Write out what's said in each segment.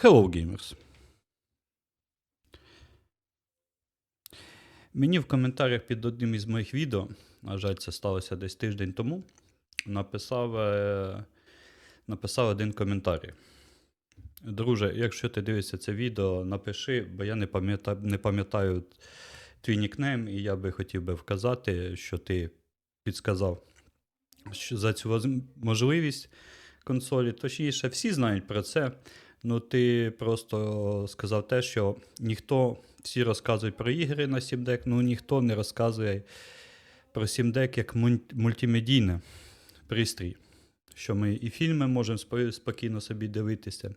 Hello Gamers. Мені в коментарях під одним із моїх відео, на жаль, це сталося десь тиждень тому, написав, е, написав один коментар. Друже, якщо ти дивишся це відео, напиши, бо я не пам'ятаю, не пам'ятаю твій нікнейм, і я би хотів би вказати, що ти підсказав що за цю можливість консолі. Точніше, всі знають про це. Ну, ти просто сказав те, що ніхто, всі розказують про ігри на Deck, ну ніхто не розказує про Steam Deck як мульт- мультимедійний пристрій. Що ми і фільми можемо спокійно собі дивитися.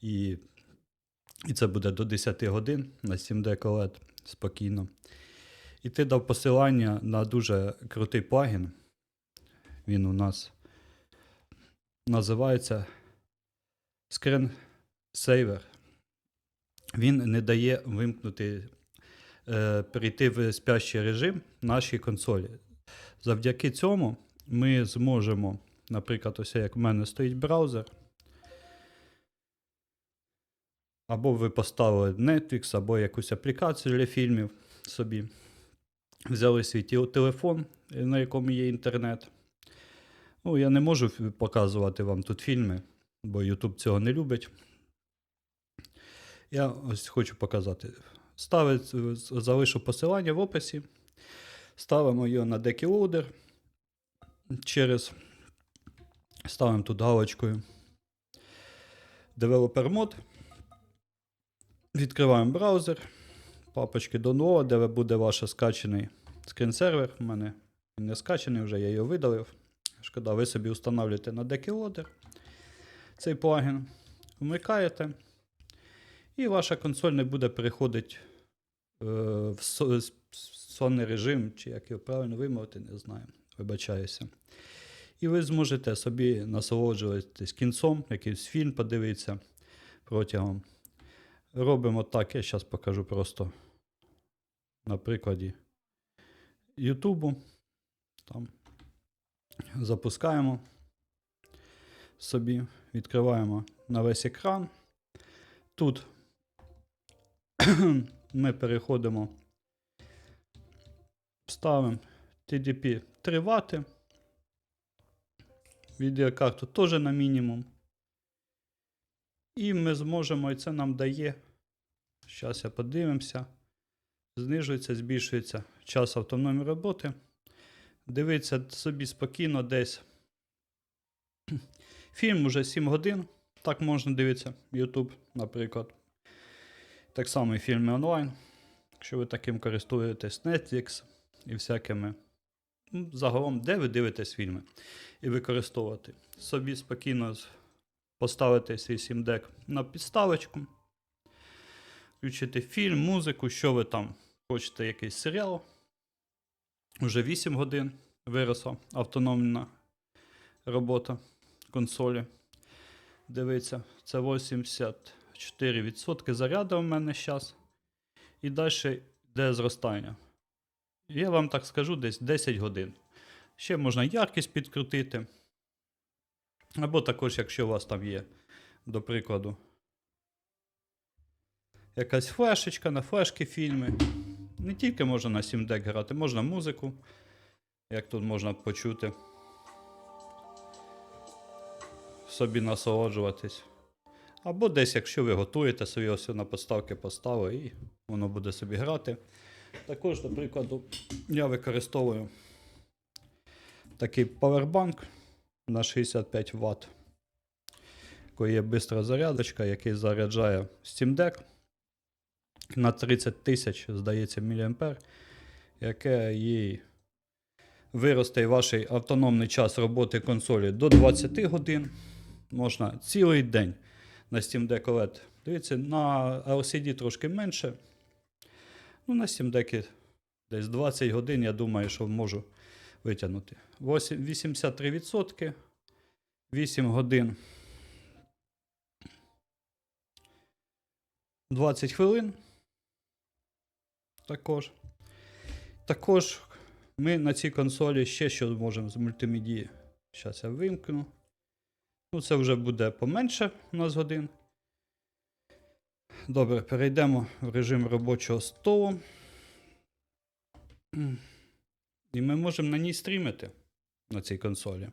І, і це буде до 10 годин на Steam Deck OLED спокійно. І ти дав посилання на дуже крутий плагін. Він у нас називається Screen Saver. Він не дає вимкнути, е, перейти в спящий режим нашій консолі. Завдяки цьому ми зможемо, наприклад, ось як в мене стоїть браузер. Або ви поставили Netflix, або якусь аплікацію для фільмів собі. Взяли свій телефон, на якому є інтернет. Ну, я не можу показувати вам тут фільми, бо YouTube цього не любить. Я ось хочу показати. Ставить, залишу посилання в описі. Ставимо його на Deckloader. Через ставимо тут галочкою Developer Mode. Відкриваємо браузер. Папочки Download, де буде ваш скачений скрінсервер. У мене він не скачений, вже я його видалив. Шкода, ви собі встановлюєте на Deckloader цей плагін, вмикаєте, і ваша консоль не буде переходити е, в сонний режим, чи як його правильно вимовити, не знаю. Вибачаюся. І ви зможете собі насолоджуватись кінцом, якийсь фільм подивитися протягом. Робимо так, я зараз покажу просто на прикладі Ютубу. Там запускаємо собі, відкриваємо на весь екран. Тут ми переходимо, ставимо TDP 3 Вт. Відеокарту теж на мінімум. І ми зможемо, і це нам дає. Зараз я подивимося. Знижується, збільшується час автономної роботи. Дивиться собі спокійно десь. Фільм уже 7 годин. Так можна дивитися. YouTube, наприклад. Так само і фільми онлайн. Якщо ви таким користуєтесь Netflix і всякими. Загалом, де ви дивитесь фільми і використовувати. Собі спокійно поставити свій Deck на підставочку. Включити фільм, музику, що ви там хочете, якийсь серіал. Уже 8 годин виросла автономна робота консолі. Дивіться, це 84% заряду у мене зараз. І далі йде зростання. Я вам так скажу, десь 10 годин. Ще можна яркість підкрутити. Або також, якщо у вас там є, до прикладу, якась флешечка на флешки фільми. Не тільки можна на Steam Deck грати, можна музику, як тут можна почути. Собі насолоджуватись. Або десь, якщо ви готуєте собі ось на подставки поставили і воно буде собі грати. Також, до прикладу, я використовую такий павербанк на 65 Вт. Є бистра зарядочка, який заряджає Steam Deck на 30 тисяч, здається, мА, яке їй виросте ваш автономний час роботи консолі до 20 годин. Можна цілий день на Steam Deck OLED. Дивіться, на LCD трошки менше. Ну, на Steam Deck десь 20 годин, я думаю, що можу витягнути. Восім- 83%. 8 годин. 20 хвилин. Також. Також ми на цій консолі ще що можемо з мультимедії. Зараз я вимкну. Ну, це вже буде поменше у нас годин. Добре, перейдемо в режим робочого столу. І ми можемо на ній стрімити на цій консолі.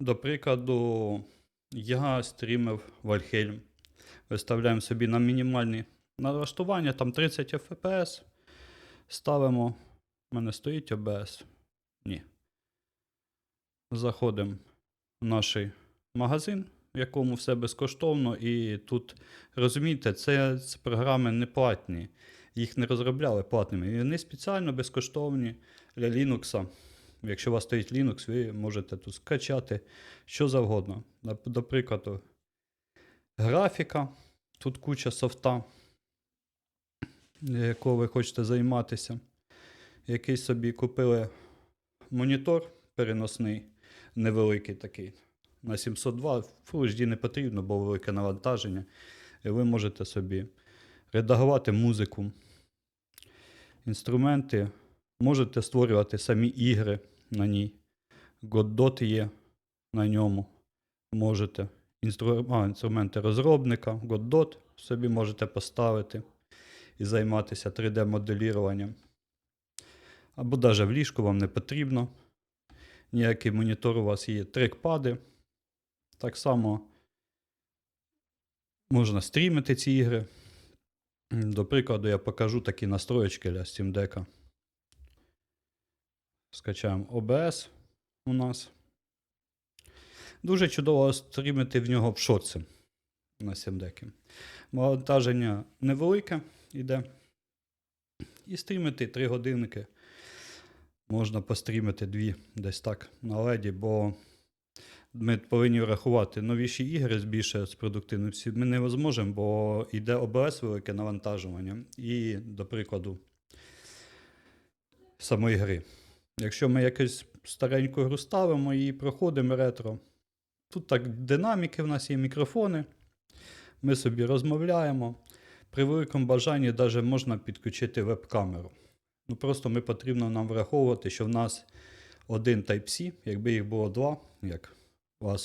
До прикладу, я стрімив Valheim. Виставляємо собі на мінімальні налаштування, там 30 FPS. Ставимо. У мене стоїть OBS. Ні. Заходимо в наш магазин, в якому все безкоштовно, і тут, розумієте, це, це програми не платні. Їх не розробляли платними. І вони спеціально безкоштовні для Linux. Якщо у вас стоїть Linux, ви можете тут скачати що завгодно. До прикладу, графіка, тут куча софта, якого ви хочете займатися. Якийсь собі купили монітор переносний, невеликий такий. На 702 Full HD не потрібно, бо велике навантаження. І ви можете собі редагувати музику, інструменти, можете створювати самі ігри на ній. Godot є на ньому. Можете. Інстру... А, інструменти розробника, Godot собі можете поставити і займатися 3D-моделіруванням. Або навіть в ліжку вам не потрібно. Ніякий монітор у вас є трекпади. Так само можна стрімити ці ігри. До прикладу, я покажу такі настроєчки для Steam Deck. Скачаємо OBS у нас. Дуже чудово стрімити в нього в шорці на Deck. Навантаження невелике йде. І стрімити 3 годинки. Можна пострімити 2 десь так на леді, бо ми повинні врахувати новіші ігри з більше з продуктивності. Ми не зможемо, бо йде ОБС велике навантажування. І, до прикладу, самої гри. Якщо ми якусь стареньку гру ставимо і проходимо ретро, тут так динаміки в нас є мікрофони. Ми собі розмовляємо. При великому бажанні навіть можна підключити веб-камеру. Ну просто ми потрібно нам враховувати, що в нас один Type-C, якби їх було два, як в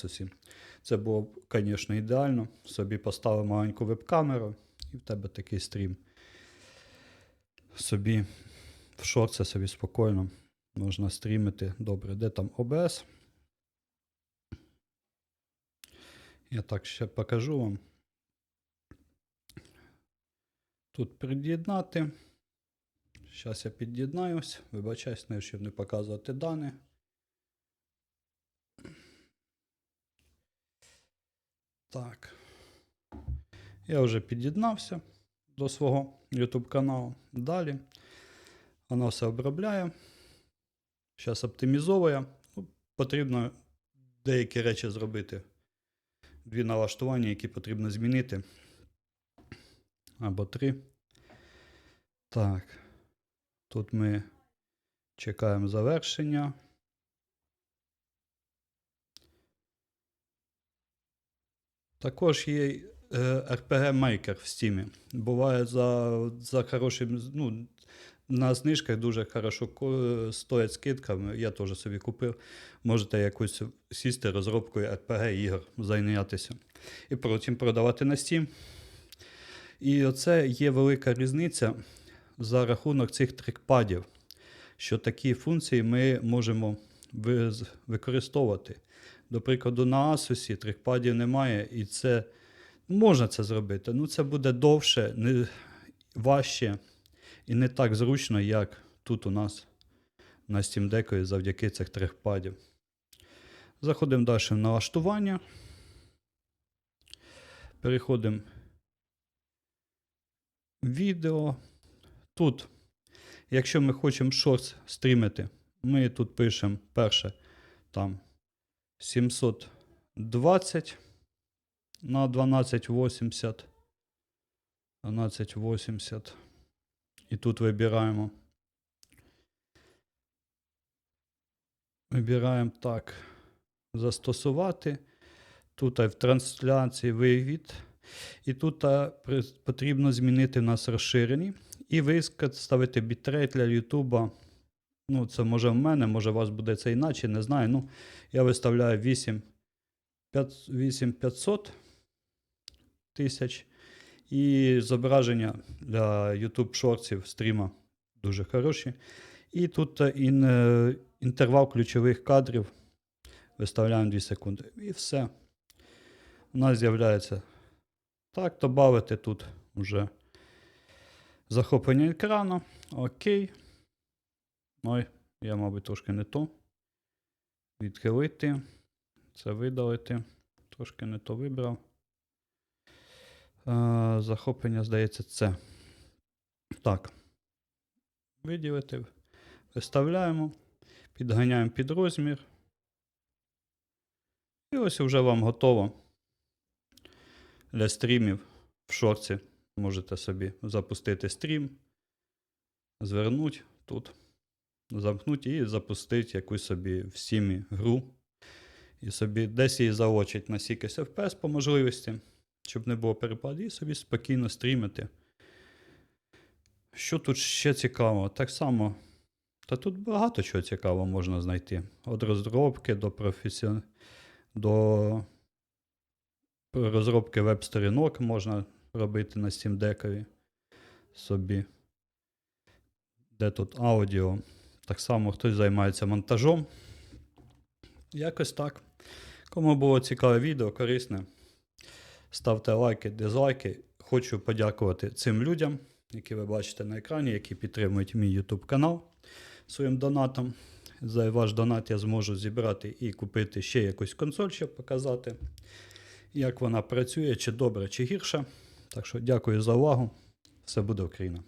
це було б, звісно, ідеально. Собі поставив маленьку веб-камеру, і в тебе такий стрім. Собі в шорці собі спокійно можна стрімити. Добре, де там OBS? Я так ще покажу вам. Тут під'єднати. Зараз я під'єднаюсь. Вибачаюсь, не, щоб не показувати дані. Так. Я вже під'єднався до свого YouTube каналу. Далі. Воно все обробляє. Зараз оптимізовує. Ну, Потрібно деякі речі зробити. Дві налаштування, які потрібно змінити. Або три. Так. Тут ми чекаємо завершення. Також є е, RPG Maker в Steam. Буває за, за хорошим. Ну, на знижках дуже хорошо стоять скидками. Я теж собі купив. Можете якусь сісти розробкою RPG ігор зайнятися. І потім продавати на Steam. І оце є велика різниця за рахунок цих трекпадів, що такі функції ми можемо використовувати. До прикладу, на Asus трекпадів немає, і це можна це зробити. Ну, це буде довше, не, важче і не так зручно, як тут у нас на Steam Deck завдяки цих трекпадів. Заходимо далі в налаштування. Переходимо в відео. Тут, якщо ми хочемо шорт стрімити, ми тут пишемо перше там 720 на 1280. 1280. І тут вибираємо. Вибираємо так. Застосувати. Тут в трансляції вивід. І тут потрібно змінити нас розширені. І виставити бітрейт для Ютуба. Ну, це може в мене, може у вас буде це іначе, не знаю. Ну, я виставляю 8 8500 тисяч. І зображення для YouTube шортів стріма дуже хороші. І тут е, ін, е, інтервал ключових кадрів. Виставляємо 2 секунди. І все. У нас з'являється. Так, додати тут вже захоплення екрану. Окей. Ой, я, мабуть, трошки не то. Відхилити. Це видалити. Трошки не то вибрав. Е, захоплення, здається, це. Так. Виділити. Виставляємо. Підганяємо під розмір. І ось вже вам готово. Для стрімів в шорці можете собі запустити стрім, звернути тут, замкнути і запустити якусь собі в сімі гру. І собі десь її залочить на сікесь FPS по можливості, щоб не було перепаду, і собі спокійно стрімити. Що тут ще цікаво? Так само. Та тут багато чого цікавого можна знайти. Від розробки до професіон... до розробки веб-сторінок можна робити на Steam Deck собі. Де тут аудіо? Так само хтось займається монтажом. Якось так. Кому було цікаве відео, корисне, ставте лайки, дизлайки. Хочу подякувати цим людям, які ви бачите на екрані, які підтримують мій YouTube канал своїм донатом. За ваш донат я зможу зібрати і купити ще якусь консоль, щоб показати, як вона працює, чи добре, чи гірше. Так що дякую за увагу. Все буде Україна.